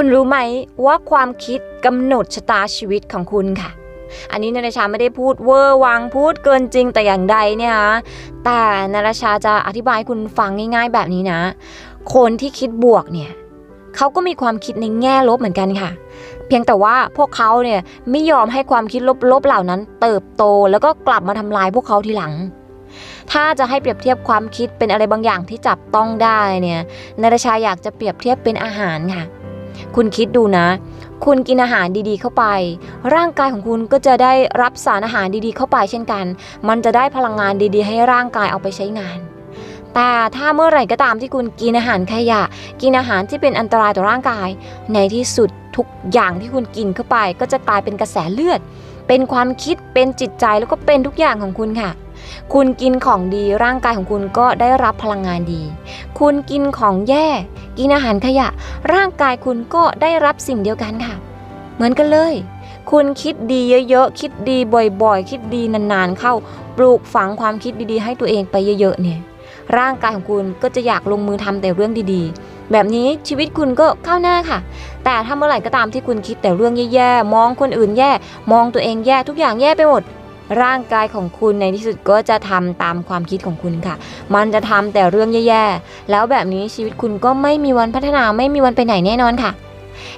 คุณรู้ไหมว่าความคิดกำหนดชะตาชีวิตของคุณค่ะ อันนี้นาราชาไม่ได้พูดเวอร์วังพูดเกินจริงแต่อย่างใดเนี่ยนะแต่นาราชาจะอธิบายคุณฟังง่าย ๆ แบบนี้นะ คนที่คิดบวกเนี่ยเขาก็มีความคิดในแง่ลบเหมือนกันค่ะ เพียงแต่ว่าพวกเขาเนี่ยไม่ยอมให้ความคิดลบๆเหล่านั้น เติบโตแล้วก็กลับมาทำลายพวกเขาทีหลังถ้าจะให้เปรียบเทียบความคิดเป็นอะไรบางอย่างที่จับต้องได้เนี่ยนาราชาอยากจะเปรียบเทียบเป็นอาหารค่ะ คุณคิดดูนะ คุณกินอาหารดีๆเข้าไป ร่างกายของคุณก็จะได้รับสารอาหารดีๆ เข้าไปเช่นกัน มันจะได้พลังงานดีๆ ให้ร่างกายเอาไปใช้งาน แต่ถ้าเมื่อไหร่ก็ตามที่คุณกินอาหารขยะ กินอาหารที่เป็นอันตรายต่อร่างกาย ในที่สุดทุกอย่างที่คุณกินเข้าไป ก็จะกลายเป็นกระแสเลือด เป็นความคิดเป็นจิตใจแล้วก็เป็นทุกอย่างของคุณค่ะคุณกินของดีร่างกายของคุณก็ได้รับพลังงานดี คุณกินของแย่ กินอาหารขยะ ร่างกายคุณก็ได้รับสิ่งเดียวกันค่ะ เหมือนกันเลย คุณคิดดีเยอะๆ คิดดีบ่อยๆ คิดดีนานๆ เข้า ปลูกฝังความคิดดีๆ ให้ตัวเองไปเยอะๆ เนี่ย ร่างกายของคุณก็จะอยากลงมือทำแต่เรื่องดีๆ แบบนี้ชีวิตคุณก็ก้าวหน้าค่ะ แต่ถ้าเมื่อไหร่ก็ตามที่คุณคิดแต่เรื่องแย่ๆ มองคนอื่นแย่ มองตัวเองแย่ ทุกอย่างแย่ไปหมด ร่างกายของคุณในที่สุดก็จะทำตามความคิดของคุณค่ะ มันจะทำแต่เรื่องแย่ๆ แล้วแบบนี้ชีวิตคุณก็ไม่มีวันพัฒนาไม่มีวันไปไหนแน่นอนค่ะ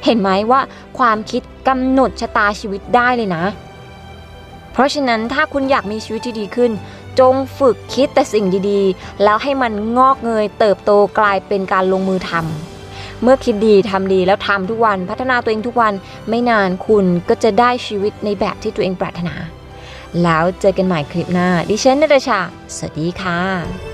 เห็นไหมว่าความคิดกำหนดชะตาชีวิตได้เลยนะ เพราะฉะนั้นถ้าคุณอยากมีชีวิตที่ดีขึ้น จงฝึกคิดแต่สิ่งดีๆ แล้วให้มันงอกเงยเติบโตกลายเป็นการลงมือทำเมื่อคิดดีทำดีแล้วทำทุกวันพัฒนาตัวเองทุกวันไม่นานคุณก็จะได้ชีวิตในแบบที่ตัวเองปรารถนา แล้วเจอกันใหม่คลิปหน้า ดิฉันนรชา สวัสดีค่ะ